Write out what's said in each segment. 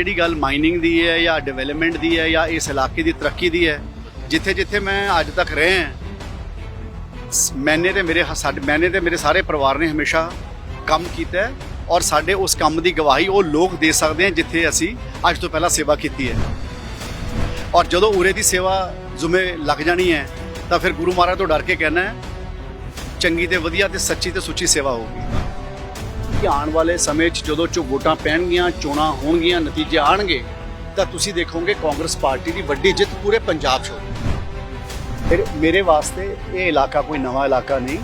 ਜਿਹੜੀ ਗੱਲ ਮਾਈਨਿੰਗ ਦੀ ਹੈ ਜਾਂ ਡਿਵੈਲਪਮੈਂਟ ਦੀ ਹੈ ਜਾਂ ਇਸ ਇਲਾਕੇ ਦੀ ਤਰੱਕੀ ਦੀ ਹੈ, ਜਿੱਥੇ ਜਿੱਥੇ ਮੈਂ ਅੱਜ ਤੱਕ ਰਹੇ ਹਾਂ ਮੈਨੇ ਤੇ ਮੇਰੇ ਸਾਡੇ ਮੈਨੇ ਤੇ ਮੇਰੇ ਸਾਰੇ ਪਰਿਵਾਰ ਨੇ ਹਮੇਸ਼ਾ ਕੰਮ ਕੀਤਾ ਹੈ ਔਰ ਸਾਡੇ ਉਸ ਕੰਮ ਦੀ ਗਵਾਹੀ ਉਹ ਲੋਕ ਦੇ ਸਕਦੇ ਹਨ ਜਿੱਥੇ ਅਸੀਂ ਅੱਜ ਤੋਂ ਪਹਿਲਾਂ ਸੇਵਾ ਕੀਤੀ ਹੈ। ਔਰ ਜਦੋਂ ਉਰੇ ਦੀ ਸੇਵਾ ਜ਼ੁਮੇ ਲੱਗ ਜਾਣੀ ਹੈ, ਤਾਂ ਫਿਰ ਗੁਰੂ ਮਹਾਰਾਜ ਤੋਂ ਡਰ ਕੇ ਕਹਿਣਾ ਹੈ, ਚੰਗੀ ਤੇ ਵਧੀਆ ਤੇ ਸੱਚੀ ਤੇ ਸੁੱਚੀ ਸੇਵਾ ਹੋਊਗੀ। ਕਿ ਆਉਣ ਵਾਲੇ ਸਮੇਂ 'ਚ ਜਦੋਂ ਚੋ ਵੋਟਾਂ ਪੈਣਗੀਆਂ ਚੋਣਾਂ ਹੋਣਗੀਆਂ ਨਤੀਜੇ ਆਣਗੇ ਤਾਂ ਤੁਸੀਂ ਦੇਖੋਗੇ ਕਾਂਗਰਸ ਪਾਰਟੀ ਦੀ ਵੱਡੀ ਜਿੱਤ ਪੂਰੇ ਪੰਜਾਬ 'ਚ ਹੋਊਗੀ। ਫਿਰ ਮੇਰੇ ਵਾਸਤੇ ਇਹ ਇਲਾਕਾ ਕੋਈ ਨਵਾਂ ਇਲਾਕਾ ਨਹੀਂ।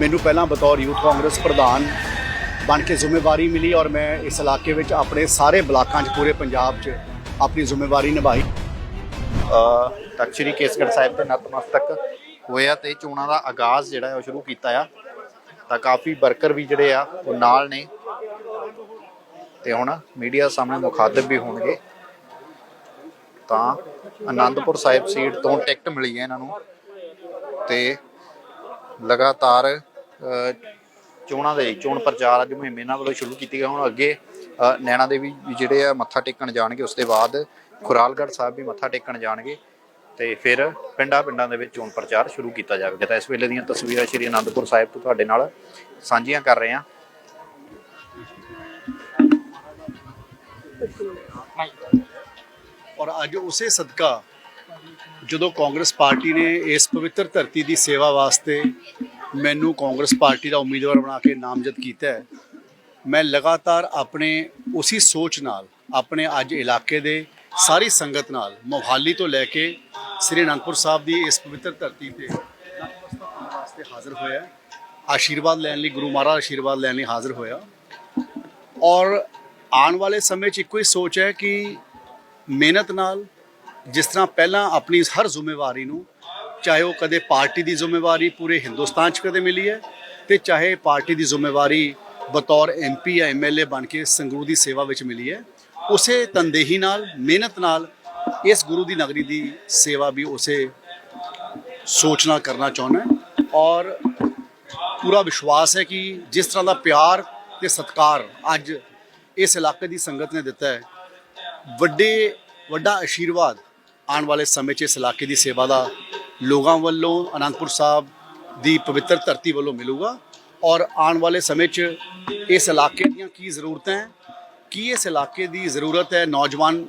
ਮੈਨੂੰ ਪਹਿਲਾਂ ਬਤੌਰ ਯੂਥ ਕਾਂਗਰਸ ਪ੍ਰਧਾਨ ਬਣ ਕੇ ਜ਼ਿੰਮੇਵਾਰੀ ਮਿਲੀ ਔਰ ਮੈਂ ਇਸ ਇਲਾਕੇ ਵਿੱਚ ਆਪਣੇ ਸਾਰੇ ਬਲਾਕਾਂ 'ਚ ਪੂਰੇ ਪੰਜਾਬ 'ਚ ਆਪਣੀ ਜ਼ਿੰਮੇਵਾਰੀ ਨਿਭਾਈ। ਅ, ਤਖ਼ਤ ਸ੍ਰੀ ਕੇਸਗੜ੍ਹ ਸਾਹਿਬ ਤੇ ਨਤਮਸਤਕ ਹੋਇਆ ਤੇ ਚੋਣਾਂ ਦਾ ਆਗਾਜ਼ ਜਿਹੜਾ ਹੈ ਉਹ ਸ਼ੁਰੂ ਕੀਤਾ ਆ। ਤਾਂ ਕਾਫੀ ਵਰਕਰ ਵੀ ਜਿਹੜੇ ਆ ਉਹ ਨਾਲ ਨੇ। ਤੇ ਹੁਣ ਮੀਡੀਆ ਸਾਹਮਣੇ ਮੁਖਾਤਬ ਵੀ ਹੋਣਗੇ। ਤਾਂ ਆਨੰਦਪੁਰ ਸਾਹਿਬ ਸੀਟ ਤੋਂ ਟਿਕਟ ਮਿਲੀ ਹੈ ਇਹਨਾਂ ਨੂੰ। ਤੇ ਲਗਾਤਾਰ ਅ, ਚੋਣਾਂ ਦੇ ਚੋਣ ਪ੍ਰਚਾਰ ਅੱਜ ਮੁਹਿੰਮ ਇਹਨਾਂ ਵੱਲੋਂ ਸ਼ੁਰੂ ਕੀਤੀ ਗਈ ਹੁਣ ਅੱਗੇ ਅ, ਨੈਣਾ ਦੇਵੀ ਜਿਹੜੇ ਆ ਮੱਥਾ ਟੇਕਣ ਜਾਣਗੇ ਉਸ ਤੋਂ ਬਾਅਦ ਖੁਰਾਲਗੜ੍ਹ ਸਾਹਿਬ ਵੀ ਮੱਥਾ ਟੇਕਣ ਜਾਣਗੇ। ਤੇ ਫਿਰ ਪਿੰਡਾਂ ਪਿੰਡਾਂ ਦੇ ਵਿੱਚ ਚੋਣ ਪ੍ਰਚਾਰ ਸ਼ੁਰੂ ਕੀਤਾ ਜਾਵੇਗਾ। ਤਾਂ ਇਸ ਵੇਲੇ ਦੀਆਂ ਤਸਵੀਰਾਂ ਸ਼੍ਰੀ ਅਨੰਦਪੁਰ ਸਾਹਿਬ ਤੋਂ ਤੁਹਾਡੇ ਨਾਲ ਸਾਂਝੀਆਂ ਕਰ ਰਹੇ ਹਾਂ। ਔਰ ਅੱਜ ਉਸੇ ਸਦਕਾ ਜਦੋਂ ਕਾਂਗਰਸ ਪਾਰਟੀ ਨੇ ਇਸ ਪਵਿੱਤਰ ਧਰਤੀ ਦੀ ਸੇਵਾ ਵਾਸਤੇ ਮੈਨੂੰ ਕਾਂਗਰਸ ਪਾਰਟੀ ਦਾ ਉਮੀਦਵਾਰ ਬਣਾ ਕੇ ਨਾਮਜ਼ਦ ਕੀਤਾ ਹੈ, ਮੈਂ ਲਗਾਤਾਰ ਆਪਣੇ ਉਸੇ ਸੋਚ ਨਾਲ, ਆਪਣੇ ਅੱਜ ਇਲਾਕੇ ਦੇ ਸਾਰੀ ਸੰਗਤ ਨਾਲ, ਮੋਹਾਲੀ ਤੋਂ ਲੈ ਕੇ ਸ੍ਰੀ ਅਨੰਦਪੁਰ ਸਾਹਿਬ ਦੀ ਇਸ ਪਵਿੱਤਰ ਧਰਤੀ ਤੇ ਵਾਸਤੇ ਹਾਜ਼ਰ ਹੋਇਆ ਆਸ਼ੀਰਵਾਦ ਲੈਣ ਲਈ, ਗੁਰੂ ਮਹਾਰਾਜ ਆਸ਼ੀਰਵਾਦ ਲੈਣ ਲਈ ਹਾਜ਼ਰ ਹੋਇਆ। ਔਰ ਆਉਣ ਵਾਲੇ ਸਮੇਂ 'ਚ ਇੱਕੋ ਹੀ ਸੋਚ ਹੈ ਕਿ ਮਿਹਨਤ ਨਾਲ ਜਿਸ ਤਰ੍ਹਾਂ ਪਹਿਲਾਂ ਆਪਣੀ ਹਰ ਜ਼ਿੰਮੇਵਾਰੀ ਨੂੰ, ਚਾਹੇ ਉਹ ਕਦੇ ਪਾਰਟੀ ਦੀ ਜ਼ਿੰਮੇਵਾਰੀ ਪੂਰੇ ਹਿੰਦੁਸਤਾਨ 'ਚ ਕਦੇ ਮਿਲੀ ਹੈ ਤੇ ਚਾਹੇ ਪਾਰਟੀ ਦੀ ਜ਼ਿੰਮੇਵਾਰੀ ਬਤੌਰ ਐਮਪੀ ਜਾਂ ਐਮਐਲਏ ਬਣ ਕੇ ਸੰਗਰੂਰ ਦੀ ਸੇਵਾ ਵਿੱਚ ਮਿਲੀ ਹੈ, ਉਸੇ ਤਨਦੇਹੀ ਨਾਲ, ਮਿਹਨਤ ਨਾਲ ਇਸ ਗੁਰੂ ਦੀ ਨਗਰੀ ਦੀ ਸੇਵਾ ਵੀ ਉਸੇ ਸੋਚ ਨਾਲ ਕਰਨਾ ਚਾਹੁੰਦਾ ਔਰ ਪੂਰਾ ਵਿਸ਼ਵਾਸ ਹੈ ਕਿ ਜਿਸ ਤਰ੍ਹਾਂ ਦਾ ਪਿਆਰ ਤੇ ਸਤਿਕਾਰ ਅੱਜ ਇਸ ਇਲਾਕੇ ਦੀ ਸੰਗਤ ਨੇ ਦਿੱਤਾ ਹੈ, ਵੱਡੇ, ਵੱਡਾ ਆਸ਼ੀਰਵਾਦ ਆਉਣ ਵਾਲੇ ਸਮੇਂ 'ਚ ਇਸ ਇਲਾਕੇ ਦੀ ਸੇਵਾ ਦਾ ਲੋਕਾਂ ਵੱਲੋਂ, ਅਨੰਦਪੁਰ ਸਾਹਿਬ ਦੀ ਪਵਿੱਤਰ ਧਰਤੀ ਵੱਲੋਂ ਮਿਲੂਗਾ ਔਰ ਆਉਣ ਵਾਲੇ ਸਮੇਂ 'ਚ ਇਸ ਇਲਾਕੇ ਦੀਆਂ ਕੀ ਜ਼ਰੂਰਤਾਂ ਹੈ, ਕੀ ਇਸ ਇਲਾਕੇ ਦੀ ਜ਼ਰੂਰਤ ਹੈ, ਨੌਜਵਾਨ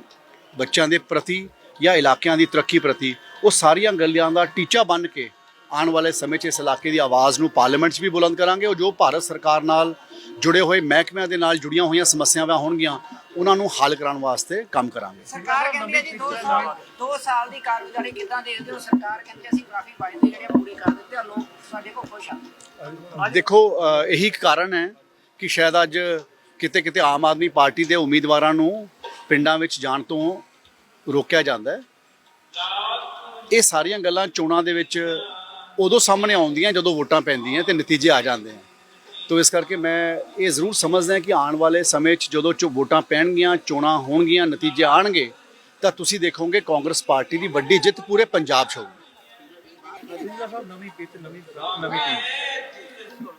ਬੱਚਿਆਂ ਦੇ ਪ੍ਰਤੀ ਜਾਂ ਇਲਾਕਿਆਂ ਦੀ ਤਰੱਕੀ ਪ੍ਰਤੀ ਉਹ ਸਾਰੀਆਂ ਗੱਲਾਂ ਦਾ ਟੀਚਾ ਬਣ ਕੇ ਆਉਣ ਵਾਲੇ ਸਮੇਂ 'ਚ ਇਸ ਇਲਾਕੇ ਦੀ ਆਵਾਜ਼ ਨੂੰ ਪਾਰਲੀਮੈਂਟ 'ਚ ਵੀ ਬੁਲੰਦ ਕਰਾਂਗੇ। ਔਰ ਜੋ ਭਾਰਤ ਸਰਕਾਰ ਨਾਲ ਜੁੜੇ ਹੋਏ ਮਹਿਕਮਿਆਂ ਦੇ ਨਾਲ ਜੁੜੀਆਂ ਹੋਈਆਂ ਸਮੱਸਿਆਵਾਂ ਹੋਣਗੀਆਂ ਉਹਨਾਂ ਨੂੰ ਹੱਲ ਕਰਾਉਣ ਵਾਸਤੇ ਕੰਮ ਕਰਾਂਗੇ। ਸਰਕਾਰ ਕਹਿੰਦੀ ਹੈ ਜੀ 2 ਸਾਲ 2 ਸਾਲ ਦੀ ਕਾਰਗੁਜ਼ਾਰੀ ਕਿੱਦਾਂ ਦੇਖਦੇ ਹੋ ਸਰਕਾਰ ਕਹਿੰਦੀ ਅਸੀਂ ਕਾਫੀ ਵਾਅਦੇ ਜਿਹੜੇ ਪੂਰੀ ਕਰ ਦਿੱਤੇ ਆ ਲੋਕ ਸਾਡੇ ਕੋਲ ਖੁਸ਼ ਆ। ਦੇਖੋ ਇਹੀ ਕਾਰਨ ਹੈ ਕਿ ਸ਼ਾਇਦ ਅੱਜ ਕਿਤੇ ਕਿਤੇ ਆਮ ਆਦਮੀ ਪਾਰਟੀ ਦੇ ਉਮੀਦਵਾਰਾਂ ਨੂੰ ਪਿੰਡਾਂ ਵਿੱਚ ਜਾਣ ਤੋਂ ਰੋਕਿਆ ਜਾਂਦਾ ਹੈ। ਇਹ ਸਾਰੀਆਂ ਗੱਲਾਂ ਚੋਣਾਂ ਦੇ ਵਿੱਚ ਉਦੋਂ ਸਾਹਮਣੇ ਆਉਂਦੀਆਂ ਜਦੋਂ ਵੋਟਾਂ ਪੈਂਦੀਆਂ ਤੇ ਨਤੀਜੇ ਆ ਜਾਂਦੇ ਹਨ ਤੋ ਇਸ ਕਰਕੇ ਮੈਂ ਇਹ ਜ਼ਰੂਰ ਸਮਝਦਾ ਕਿ ਆਉਣ ਵਾਲੇ ਸਮੇਂ 'ਚ ਜਦੋਂ ਚੋ ਵੋਟਾਂ ਪੈਣਗੀਆਂ, ਚੋਣਾਂ ਹੋਣਗੀਆਂ, ਨਤੀਜੇ ਆਣਗੇ, ਤਾਂ ਤੁਸੀਂ ਦੇਖੋਗੇ ਕਾਂਗਰਸ ਪਾਰਟੀ ਦੀ ਵੱਡੀ ਜਿੱਤ ਪੂਰੇ ਪੰਜਾਬ 'ਚ ਹੋਊਗੀ।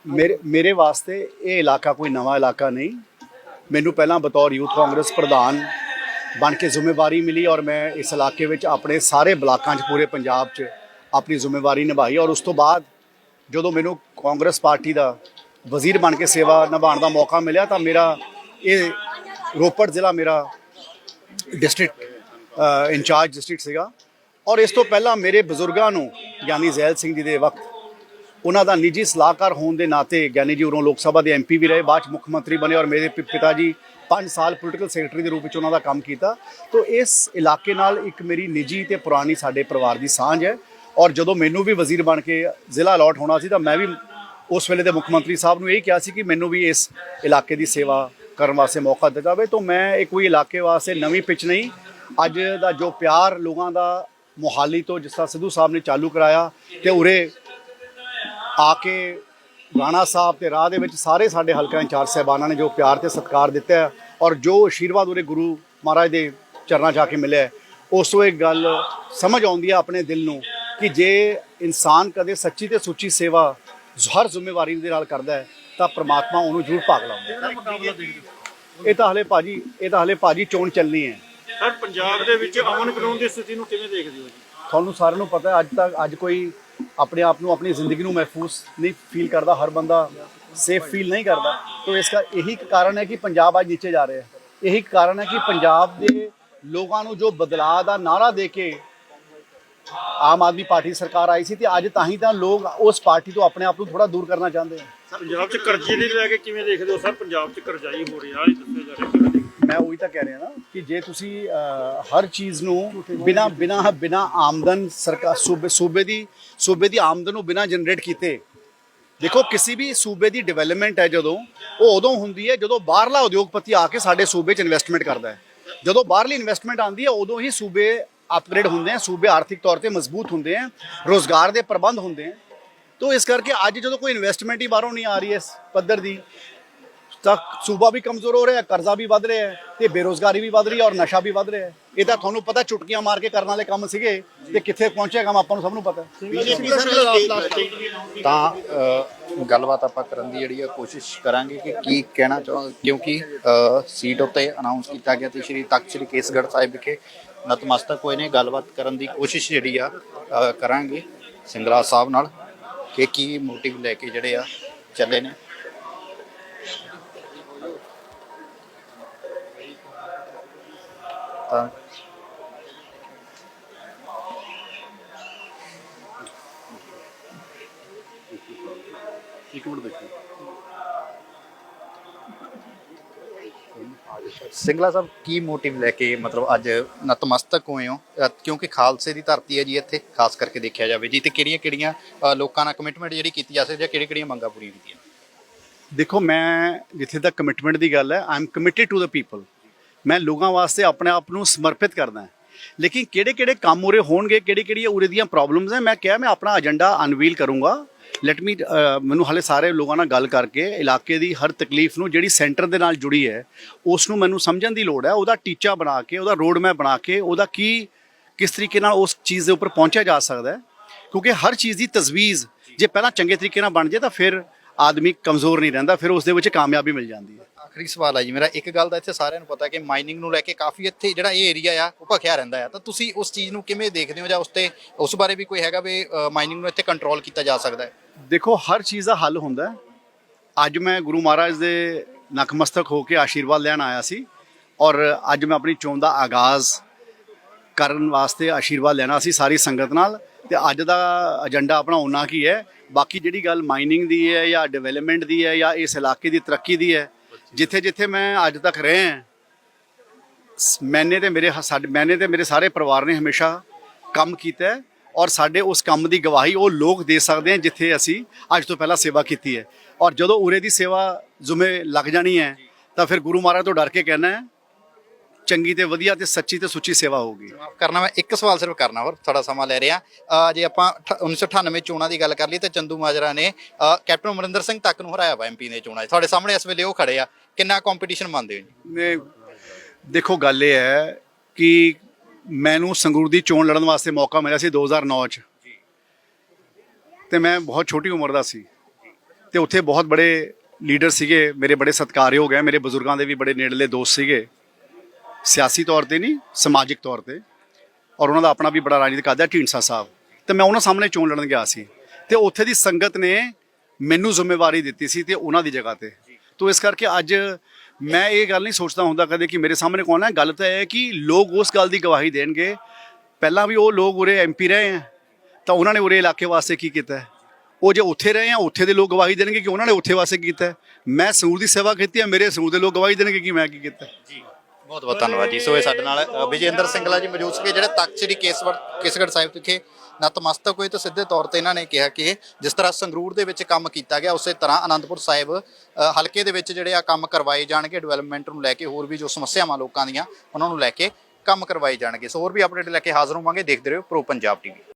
ਮੇਰੇ ਮੇਰੇ ਵਾਸਤੇ ਇਹ ਇਲਾਕਾ ਕੋਈ ਨਵਾਂ ਇਲਾਕਾ ਨਹੀਂ। ਮੈਨੂੰ ਪਹਿਲਾਂ ਬਤੌਰ ਯੂਥ ਕਾਂਗਰਸ ਪ੍ਰਧਾਨ ਬਣ ਕੇ ਜ਼ਿੰਮੇਵਾਰੀ ਮਿਲੀ ਔਰ ਮੈਂ ਇਸ ਇਲਾਕੇ ਵਿੱਚ ਆਪਣੇ ਸਾਰੇ ਬਲਾਕਾਂ 'ਚ, ਪੂਰੇ ਪੰਜਾਬ 'ਚ ਆਪਣੀ ਜ਼ਿੰਮੇਵਾਰੀ ਨਿਭਾਈ ਔਰ ਉਸ ਤੋਂ ਬਾਅਦ ਜਦੋਂ ਮੈਨੂੰ ਕਾਂਗਰਸ ਪਾਰਟੀ ਦਾ ਵਜ਼ੀਰ ਬਣ ਕੇ ਸੇਵਾ ਨਿਭਾਉਣ ਦਾ ਮੌਕਾ ਮਿਲਿਆ ਤਾਂ ਮੇਰਾ ਇਹ ਰੋਪੜ ਜ਼ਿਲ੍ਹਾ ਮੇਰਾ ਡਿਸਟ੍ਰਿਕਟ ਇੰਚਾਰਜ ਡਿਸਟ੍ਰਿਕਟ ਸੀਗਾ ਔਰ ਇਸ ਤੋਂ ਪਹਿਲਾਂ ਮੇਰੇ ਬਜ਼ੁਰਗਾਂ ਨੂੰ, ਯਾਨੀ ਜ਼ੈਲ ਸਿੰਘ ਜੀ ਦੇ ਵਕਤ ਉਹਨਾਂ ਦਾ ਨਿੱਜੀ ਸਲਾਹਕਾਰ ਹੋਣ ਦੇ ਨਾਤੇ ਗਿਆਨੀ ਜੀ ਉਰੋਂ ਲੋਕ ਸਭਾ ਦੇ ਐਮਪੀ ਵੀ ਰਹੇ, ਬਾਅਦ 'ਚ ਮੁੱਖ ਮੰਤਰੀ ਬਣੇ ਔਰ ਮੇਰੇ ਪਿ- ਪਿਤਾ ਜੀ 5 ਸਾਲ ਪੋਲੀਟੀਕਲ ਸੈਕਟਰੀ ਦੇ ਰੂਪ ਵਿੱਚ ਉਹਨਾਂ ਦਾ ਕੰਮ ਕੀਤਾ। ਤੋਂ ਇਸ ਇਲਾਕੇ ਨਾਲ ਇੱਕ ਮੇਰੀ ਨਿੱਜੀ ਤੇ ਪੁਰਾਣੀ ਸਾਡੇ ਪਰਿਵਾਰ ਦੀ ਸਾਂਝ ਹੈ ਔਰ ਜਦੋਂ ਮੈਨੂੰ ਵੀ ਵਜ਼ੀਰ ਬਣ ਕੇ ਜ਼ਿਲ੍ਹਾ ਅਲਾਟ ਹੋਣਾ ਸੀ ਤਾਂ ਮੈਂ ਵੀ ਉਸ ਵੇਲੇ ਦੇ ਮੁੱਖ ਮੰਤਰੀ ਸਾਹਿਬ ਨੂੰ ਇਹ ਕਿਹਾ ਸੀ ਕਿ ਮੈਨੂੰ ਵੀ ਇਸ ਇਲਾਕੇ ਦੀ ਸੇਵਾ ਕਰਨ ਵਾਸਤੇ ਮੌਕਾ ਦਿੱਤਾ ਜਾਵੇ। ਤਾਂ ਮੈਂ ਇਹ ਕੋਈ ਇਲਾਕੇ ਵਾਸਤੇ ਨਵੀਂ ਪਿਚ ਨਹੀਂ, ਅੱਜ ਦਾ ਜੋ ਪਿਆਰ ਲੋਕਾਂ ਦਾ ਮੋਹਾਲੀ ਤੋਂ ਜਿਸ ਤਰ੍ਹਾਂ ਸਿੱਧੂ ਸਾਹਿਬ ਨੇ ਚਾਲੂ ਕਰਾਇਆ ਤੇ ਉਰੇ ਆ ਕੇ ਰਾਣਾ ਸਾਹਿਬ ਤੇ ਰਾਹ ਦੇ ਵਿੱਚ ਸਾਰੇ ਸਾਡੇ ਹਲਕਾ ਇੰਚਾਰਜ ਸਾਹਿਬਾਨਾਂ ਨੇ ਜੋ ਪਿਆਰ ਤੇ ਸਤਿਕਾਰ ਦਿੱਤਾ ਹੈ ਔਰ ਜੋ ਆਸ਼ੀਰਵਾਦ ਉਰੇ ਗੁਰੂ ਮਹਾਰਾਜ ਦੇ ਚਰਨਾਂ ਆ ਕੇ ਮਿਲਿਆ ਉਸ ਤੋਂ ਇੱਕ ਗੱਲ ਸਮਝ ਆਉਂਦੀ ਹੈ ਆਪਣੇ ਦਿਲ ਨੂੰ ਕਿ ਜੇ ਇਨਸਾਨ ਕਦੇ ਸੱਚੀ ਤੇ ਸੁੱਚੀ ਸੇਵਾ ਹਰ ਜ਼ਿੰਮੇਵਾਰੀ ਦੇ ਨਾਲ ਕਰਦਾ ਹੈ ਤਾਂ ਪ੍ਰਮਾਤਮਾ ਉਹਨੂੰ ਜ਼ਰੂਰ ਭਾਗ ਲਾਉਂਦਾ ਹੈ। ਇਹ ਤਾਂ ਹਲੇ ਭਾਜੀ ਇਹ ਤਾਂ ਹਲੇ ਭਾਜੀ ਚੋਣ ਚੱਲਣੀ ਹੈ। ਸਰ ਪੰਜਾਬ ਦੇ ਵਿੱਚ ਅਮਨ ਕਾਨੂੰਨ ਦੀ ਸਥਿਤੀ ਨੂੰ ਕਿਵੇਂ ਦੇਖਦੇ ਹੋ ਜੀ? ਤੁਹਾਨੂੰ ਸਾਰਿਆਂ ਨੂੰ ਪਤਾ ਹੈ ਅੱਜ ਤੱਕ ਅੱਜ ਕੋਈ ਆਪਣੇ ਆਪ ਨੂੰ, ਆਪਣੀ ਜ਼ਿੰਦਗੀ ਨੂੰ ਮਹਿਫੂਜ਼ ਨਹੀਂ ਫੀਲ ਕਰਦਾ, ਹਰ ਬੰਦਾ ਸੇਫ ਫੀਲ ਨਹੀਂ ਕਰਦਾ। ਤੋਂ ਇਸ ਦਾ ਇਹੀ ਕਾਰਨ ਹੈ ਕਿ ਪੰਜਾਬ ਅੱਜ ਨੀਚੇ ਜਾ ਰਿਹਾ ਹੈ। ਇਹੀ ਕਾਰਨ ਹੈ ਕਿ ਪੰਜਾਬ ਦੇ ਲੋਕਾਂ ਨੂੰ ਜੋ ਬਦਲਾਅ ਦਾ ਨਾਰਾ ਦੇ ਕੇ ਆਮ ਆਦਮੀ ਪਾਰਟੀ ਸਰਕਾਰ ਆਈ ਸੀ ਤੇ ਅੱਜ ਤਾਂ ਹੀ ਤਾਂ ਲੋਕ ਉਸ ਪਾਰਟੀ ਤੋਂ ਆਪਣੇ ਆਪ ਨੂੰ ਥੋੜਾ ਦੂਰ ਕਰਨਾ ਚਾਹੁੰਦੇ ਆ। ਪੰਜਾਬ 'ਚ ਕਰਜ਼ੇ ਦੇ ਲੈ ਕੇ ਕਿਵੇਂ ਦੇਖਦੇ ਹੋ? ਸਰ, ਪੰਜਾਬ 'ਚ ਕਰਜ਼ਾਈ ਹੋ ਰਿਹਾ ਇਹ ਦੱਸਿਆ ਜਾ ਰਿਹਾ ਮੈਂ ਉਹੀ ਤਾਂ ਕਹਿ ਰਿਹਾ ਨਾ ਕਿ ਜੇ ਤੁਸੀਂ ਹਰ ਚੀਜ਼ ਨੂੰ ਬਿਨਾ ਬਿਨਾ ਬਿਨਾ ਆਮਦਨ ਸਰਕਾਰ, ਸੂਬੇ ਸੂਬੇ ਦੀ ਸੂਬੇ ਦੀ ਆਮਦਨ ਨੂੰ ਬਿਨਾ ਜਨਰੇਟ ਕੀਤੇ। ਦੇਖੋ, ਕਿਸੇ ਵੀ ਸੂਬੇ ਦੀ ਡਿਵੈਲਪਮੈਂਟ ਹੈ ਜਦੋਂ, ਉਹ ਉਦੋਂ ਹੁੰਦੀ ਹੈ ਜਦੋਂ ਬਾਹਰਲਾ ਉਦਯੋਗਪਤੀ ਆ ਕੇ ਸਾਡੇ ਸੂਬੇ 'ਚ ਇਨਵੈਸਟਮੈਂਟ ਕਰਦਾ ਹੈ। ਜਦੋਂ ਬਾਹਰਲੀ ਇਨਵੈਸਟਮੈਂਟ ਆਉਂਦੀ ਹੈ, ਉਦੋਂ ਹੀ ਸੂਬੇ ਅਪਗ੍ਰੇਡ ਹੁੰਦੇ ਆ ਸੂਬੇ ਆਰਥਿਕ ਤੌਰ ਤੇ ਮਜ਼ਬੂਤ ਹੁੰਦੇ ਆ ਰੋਜ਼ਗਾਰ ਦੇ ਪ੍ਰਬੰਧ ਹੁੰਦੇ ਆ ਤੋ ਇਸ ਕਰਕੇ ਅੱਜ ਜਦੋਂ ਕੋਈ ਇਨਵੈਸਟਮੈਂਟ ਹੀ ਬਾਹਰੋਂ ਨਹੀਂ ਆ ਰਹੀ ਇਸ ਪੱਧਰ ਦੀ ਤਾਂ ਸੂਬਾ ਵੀ ਕਮਜ਼ੋਰ ਹੋ ਰਿਹਾ ਹੈ ਕਰਜ਼ਾ ਵੀ ਵੱਧ ਰਿਹਾ ਹੈ ਤੇ ਬੇਰੋਜ਼ਗਾਰੀ ਵੀ ਵੱਧ ਰਹੀ ਹੈ ਔਰ ਨਸ਼ਾ ਵੀ ਵੱਧ ਰਿਹਾ ਹੈ। ਇਹ ਤਾਂ ਤੁਹਾਨੂੰ ਪਤਾ ਚੁਟਕੀਆਂ ਮਾਰ ਕੇ ਕਰਨ ਵਾਲੇ ਕੰਮ ਸੀਗੇ ਤੇ ਕਿੱਥੇ ਪਹੁੰਚਿਆ ਕੰਮ ਆਪਾਂ ਨੂੰ ਸਭ ਨੂੰ ਪਤਾ ਤਾਂ ਗੱਲਬਾਤ ਆਪਾਂ ਕਰਨ ਦੀ ਜਿਹੜੀ ਆ ਕੋਸ਼ਿਸ਼ ਕਰਾਂਗੇ ਕਿ ਕੀ ਕਹਿਣਾ ਚਾਹ ਕਿਉਂਕਿ ਸੀਟ ਉੱਤੇ ਅਨਾਉਂਸ ਕੀਤਾ ਗਿਆ ਤੇ ਸ਼੍ਰੀ ਤਖਤ ਸ਼੍ਰੀ ਕੇਸਗੜ੍ਹ ਸਾਹਿਬ ਵਿਖੇ ਨਤਮਸਤਕ ਹੋਏ ਨੇ। ਗੱਲਬਾਤ ਕਰਨ ਦੀ ਕੋਸ਼ਿਸ਼ ਜਿਹੜੀ ਆ ਕਰਾਂਗੇ ਸਿੰਗਲਾ ਸਾਹਿਬ ਨਾਲ ਕਿ ਕੀ ਮੋਟਿਵ ਲੈ ਕੇ ਜਿਹੜੇ ਆ ਚੱਲੇ ਨੇ। ਤਾਂ ਇੱਕ ਮਿੰਟ ਦੇਖੋ। ਸਿੰਗਲਾ ਸਾਹਿਬ ਕੀ ਮੋਟਿਵ ਲੈ ਕੇ ਮਤਲਬ ਅੱਜ ਨਤਮਸਤਕ ਹੋਏ ਹੋ? ਅ, ਕਿਉਂਕਿ ਖਾਲਸੇ ਦੀ ਧਰਤੀ ਹੈ ਜੀ ਇੱਥੇ ਖਾਸ ਕਰਕੇ ਦੇਖਿਆ ਜਾਵੇ ਜੀ। ਤੇ ਕਿਹੜੀਆਂ ਕਿਹੜੀਆਂ ਲੋਕਾਂ ਨਾਲ ਕਮਿਟਮੈਂਟ ਜਿਹੜੀ ਕੀਤੀ ਜਾ ਸਕਦੀ ਹੈ ਕਿਹੜੀਆਂ ਕਿਹੜੀਆਂ ਮੰਗਾਂ ਪੂਰੀਆਂ ਕੀਤੀਆਂ? ਦੇਖੋ ਮੈਂ ਜਿੱਥੇ ਤੱਕ ਕਮਿਟਮੈਂਟ ਦੀ ਗੱਲ ਹੈ I am committed to the people ਮੈਂ ਲੋਕਾਂ ਵਾਸਤੇ ਆਪਣੇ ਆਪ ਨੂੰ ਸਮਰਪਿਤ ਕਰਦਾ ਹਾਂ। ਲੇਕਿਨ ਕਿਹੜੇ ਕਿਹੜੇ ਕੰਮ ਉਰੇ ਹੋਣਗੇ, ਕਿਹੜੀ ਕਿਹੜੀ ਉਰੇ ਦੀਆਂ ਪ੍ਰੋਬਲਮਸ ਹੈ, ਮੈਂ ਕਿਹਾ ਮੈਂ ਆਪਣਾ ਏਜੰਡਾ ਅਨਵੀਲ ਕਰੂੰਗਾ। ਲੈਟ ਮੀ ਮੈਨੂੰ ਹਾਲੇ ਸਾਰੇ ਲੋਕਾਂ ਨਾਲ ਗੱਲ ਕਰਕੇ, ਇਲਾਕੇ ਦੀ ਹਰ ਤਕਲੀਫ ਨੂੰ ਜਿਹੜੀ ਸੈਂਟਰ ਦੇ ਨਾਲ ਜੁੜੀ ਹੈ, ਉਸ ਨੂੰ ਮੈਨੂੰ ਸਮਝਣ ਦੀ ਲੋੜ ਹੈ। ਉਹਦਾ ਟੀਚਾ ਬਣਾ ਕੇ, ਉਹਦਾ ਰੋਡ ਮੈਪ ਬਣਾ ਕੇ, ਉਹਦਾ ਕੀ, ਕਿਸ ਤਰੀਕੇ ਨਾਲ ਉਸ ਚੀਜ਼ ਦੇ ਉੱਪਰ ਪਹੁੰਚਿਆ ਜਾ ਸਕਦਾ ਹੈ। ਕਿਉਂਕਿ ਹਰ ਚੀਜ਼ ਦੀ ਤਜਵੀਜ਼, ਜੇ ਪਹਿਲਾਂ ਚੰਗੇ ਤਰੀਕੇ ਨਾਲ ਬਣ ਜੇ ਤਾਂ ਫਿਰ ਆਦਮੀ ਕਮਜ਼ੋਰ ਨਹੀਂ ਰਹਿੰਦਾ, ਫਿਰ ਉਸ ਦੇ ਵਿੱਚ ਕਾਮਯਾਬੀ ਮਿਲ ਜਾਂਦੀ ਹੈ। ਆਖਰੀ ਸਵਾਲ ਆ ਜੀ। ਮੇਰਾ ਇੱਕ ਗੱਲ ਦਾ ਇੱਥੇ ਸਾਰਿਆਂ ਨੂੰ ਪਤਾ ਕਿ ਮਾਈਨਿੰਗ ਨੂੰ ਲੈ ਕੇ ਕਾਫੀ ਇੱਥੇ ਜਿਹੜਾ ਇਹ ਏਰੀਆ ਆ, ਉਹ ਭਖਿਆ ਰਹਿੰਦਾ ਆ। ਤਾਂ ਤੁਸੀਂ ਉਸ ਚੀਜ਼ ਨੂੰ ਕਿਵੇਂ ਦੇਖਦੇ ਹੋ ਜਾਂ ਉਸ ਤੇ ਉਸ ਬਾਰੇ ਵੀ ਕੋਈ ਹੈਗਾ ਵੀ ਮਾਈਨਿੰਗ ਨੂੰ ਇੱਥੇ ਕੰਟਰੋਲ ਕੀਤਾ ਜਾ ਸਕਦਾ ਹੈ? ਦੇਖੋ, ਹਰ ਚੀਜ਼ ਦਾ ਹੱਲ ਹੁੰਦਾ ਹੈ। ਅੱਜ ਮੈਂ ਗੁਰੂ ਮਹਾਰਾਜ ਦੇ ਨਖਮਸਤਕ ਹੋ ਕੇ ਆਸ਼ੀਰਵਾਦ ਲੈਣ ਆਇਆ ਸੀ ਔਰ ਅੱਜ ਮੈਂ ਆਪਣੀ ਚੋਣ ਦਾ ਆਗਾਜ਼ ਕਰਨ ਵਾਸਤੇ ਆਸ਼ੀਰਵਾਦ ਲੈਣਾ ਸੀ ਸਾਰੀ ਸੰਗਤ ਨਾਲ। ਤੇ ਅੱਜ ਦਾ ਏਜੰਡਾ ਆਪਣਾ ਉਹਨਾਂ ਕੀ ਹੈ ਬਾਕੀ ਜਿਹੜੀ ਗੱਲ ਮਾਈਨਿੰਗ ਦੀ ਹੈ ਜਾਂ ਡਿਵੈਲਪਮੈਂਟ ਦੀ ਹੈ ਜਾਂ ਇਸ ਇਲਾਕੇ ਦੀ ਤਰੱਕੀ ਦੀ ਹੈ ਜਿੱਥੇ ਜਿੱਥੇ ਮੈਂ ਅੱਜ ਤੱਕ ਰਹੇ ਹਾਂ, ਮੈਨੇ ਤੇ ਮੇਰੇ ਹ- ਸਾਡੇ, ਮੈਨੇ ਤੇ ਮੇਰੇ ਸਾਰੇ ਪਰਿਵਾਰ ਨੇ ਹਮੇਸ਼ਾ ਕੰਮ ਕੀਤਾ ਔਰ ਸਾਡੇ ਉਸ ਕੰਮ ਦੀ ਗਵਾਹੀ ਉਹ ਲੋਕ ਦੇ ਸਕਦੇ ਹਨ ਜਿੱਥੇ ਅਸੀਂ ਅੱਜ ਤੋਂ ਪਹਿਲਾਂ ਸੇਵਾ ਕੀਤੀ ਹੈ। ਔਰ ਜਦੋਂ ਉਰੇ ਦੀ ਸੇਵਾ ਜ਼ੁਮੇ ਲੱਗ ਜਾਣੀ ਹੈ, ਤਾਂ ਫਿਰ ਗੁਰੂ ਮਹਾਰਾਜ ਤੋਂ ਡਰ ਕੇ ਕਹਿਣਾ ਹੈ ਚੰਗੀ ਤੇ ਵਧੀਆ ਤੇ ਸੱਚੀ ਤੇ ਸੁੱਚੀ ਸੇਵਾ ਹੋਊਗੀ। ਮਾਫ ਕਰਨਾ ਮੈਂ ਇੱਕ ਸਵਾਲ ਸਿਰਫ ਕਰਨਾ ਹੋਰ ਥੋੜਾ ਸਮਾਂ ਲੈ ਰਿਹਾ। ਜੇ ਆਪਾਂ ਅਠ- 1998 ਚੋਣਾਂ ਦੀ ਗੱਲ ਕਰ ਲਈ ਤੇ ਚੰਦੂ ਮਾਜਰਾ ਨੇ ਕੈਪਟਨ ਅਮਰਿੰਦਰ ਸਿੰਘ ਤੱਕ ਨੂੰ ਹਰਾਇਆ ਵਾ ਐਮਪੀ ਦੇ ਚੋਣਾਂ 'ਚ। ਤੁਹਾਡੇ ਸਾਹਮਣੇ ਇਸ ਵੇਲੇ ਉਹ ਖੜੇ ਆ। ਕਿੰਨਾ ਕੰਪੀਟੀਸ਼ਨ ਮੰਨਦੇ ਹੋ ਜੀ? ਨੇ ਦੇਖੋ ਗੱਲ ਇਹ ਹੈ ਕਿ ਮੈਨੂੰ ਸੰਗਰੂਰ ਦੀ ਚੋਣ ਲੜਨ ਵਾਸਤੇ ਮੌਕਾ ਮਿਲਿਆ ਸੀ 2009 ਚ। ਤੇ ਮੈਂ ਬਹੁਤ ਛੋਟੀ ਉਮਰ ਦਾ ਸੀ। ਤੇ ਉੱਥੇ ਬਹੁਤ ਬੜੇ ਲੀਡਰ ਸੀਗੇ ਮੇਰੇ ਬੜੇ ਸਤਿਕਾਰਯੋਗ ਹੈ ਮੇਰੇ ਬਜ਼ੁਰਗਾਂ ਦੇ ਵੀ ਬੜੇ ਨੇੜਲੇ ਦੋਸਤ ਸੀਗੇ। ਸਿਆਸੀ ਤੌਰ ਤੇ ਨਹੀਂ, ਸਮਾਜਿਕ ਤੌਰ ਤੇ। ਔਰ ਉਹਨਾਂ ਦਾ ਆਪਣਾ ਵੀ ਬੜਾ ਰਾਜਨੀਤਿਕ ਆਦਿ ਢੀਂਡਸਾ ਸਾਹਿਬ। ਤੇ ਮੈਂ ਉਹਨਾਂ ਸਾਹਮਣੇ ਚੋਣ ਲੜਨ ਗਿਆ ਸੀ। ਤੇ ਉੱਥੇ ਦੀ ਸੰਗਤ ਨੇ ਮੈਨੂੰ ਜ਼ਿੰਮੇਵਾਰੀ ਦਿੱਤੀ ਸੀ ਤੇ ਉਹਨਾਂ ਦੀ ਜਗ੍ਹਾ ਤੇ। ਤੋ ਇਸ ਕਰਕੇ ਅੱਜ ਮੈਂ ਇਹ ਗੱਲ ਨਹੀਂ ਸੋਚਦਾ ਹੁੰਦਾ ਕਦੇ ਕਿ ਮੇਰੇ ਸਾਹਮਣੇ ਕੌਣ ਹੈ। ਗੱਲ ਤਾਂ ਇਹ ਹੈ ਕਿ ਲੋਕ ਉਸ ਗੱਲ ਦੀ ਗਵਾਹੀ ਦੇਣਗੇ। ਪਹਿਲਾਂ ਵੀ ਉਹ ਲੋਕ ਉਰੇ ਐਮਪੀ ਰਹੇ ਹੈ। ਤਾਂ ਉਹਨਾਂ ਨੇ ਉਰੇ ਇਲਾਕੇ ਵਾਸਤੇ ਕੀ ਕੀਤਾ ਉਹ ਜੇ ਉੱਥੇ ਰਹੇ ਆ ਉੱਥੇ ਦੇ ਲੋਕ ਗਵਾਹੀ ਦੇਣਗੇ ਕਿ ਉਹਨਾਂ ਨੇ ਉੱਥੇ ਵਾਸਤੇ ਕੀ ਕੀਤਾ ਮੈਂ ਸੂਰ ਦੀ ਸੇਵਾ ਕੀਤੀ ਹੈ, ਮੇਰੇ ਸੂਰ ਦੇ ਲੋਕ ਗਵਾਹੀ ਦੇਣਗੇ ਕਿ ਮੈਂ ਕੀ ਕੀਤਾ ਜੀ। ਬਹੁਤ ਬਹੁਤ ਧੰਨਵਾਦ ਜੀ। ਸੋ ਇਹ ਸਾਡੇ ਨਾਲ ਅ, ਵਿਜੇਂਦਰ ਸਿੰਗਲਾ ਜੀ ਮੌਜੂਦ ਸੀਗੇ ਜਿਹੜੇ ਤਖਤ ਸ੍ਰੀ ਕੇਸਵਰ ਕੇਸਗੜ੍ਹ ਸਾਹਿਬ ਵਿਖੇ ਨਤਮਸਤਕ ਹੋਏ ਤਾਂ ਸਿੱਧੇ ਤੌਰ ਤੇ ਇਹਨਾਂ ਨੇ ਕਿਹਾ ਕਿ ਜਿਸ ਤਰ੍ਹਾਂ ਸੰਗਰੂਰ ਦੇ ਵਿੱਚ ਕੰਮ ਕੀਤਾ ਗਿਆ ਉਸੇ ਤਰ੍ਹਾਂ ਅਨੰਦਪੁਰ ਸਾਹਿਬ ਅ, ਹਲਕੇ ਦੇ ਵਿੱਚ ਜਿਹੜੇ ਆ ਕੰਮ ਕਰਵਾਏ ਜਾਣਗੇ ਡਿਵੈਲਪਮੈਂਟ ਨੂੰ ਲੈ ਕੇ ਹੋਰ ਵੀ ਜੋ ਸਮੱਸਿਆਵਾਂ ਲੋਕਾਂ ਦੀਆਂ ਉਹਨਾਂ ਨੂੰ ਲੈ ਕੇ ਕੰਮ ਕਰਵਾਏ ਜਾਣਗੇ। ਸੋ ਹੋਰ ਵੀ ਅਪਡੇਟ ਲੈ ਕੇ ਹਾਜ਼ਰ ਹੋਵਾਂਗੇ। ਦੇਖਦੇ ਰਹੋ ਪ੍ਰੋ ਪੰਜਾਬ ਟੀਵੀ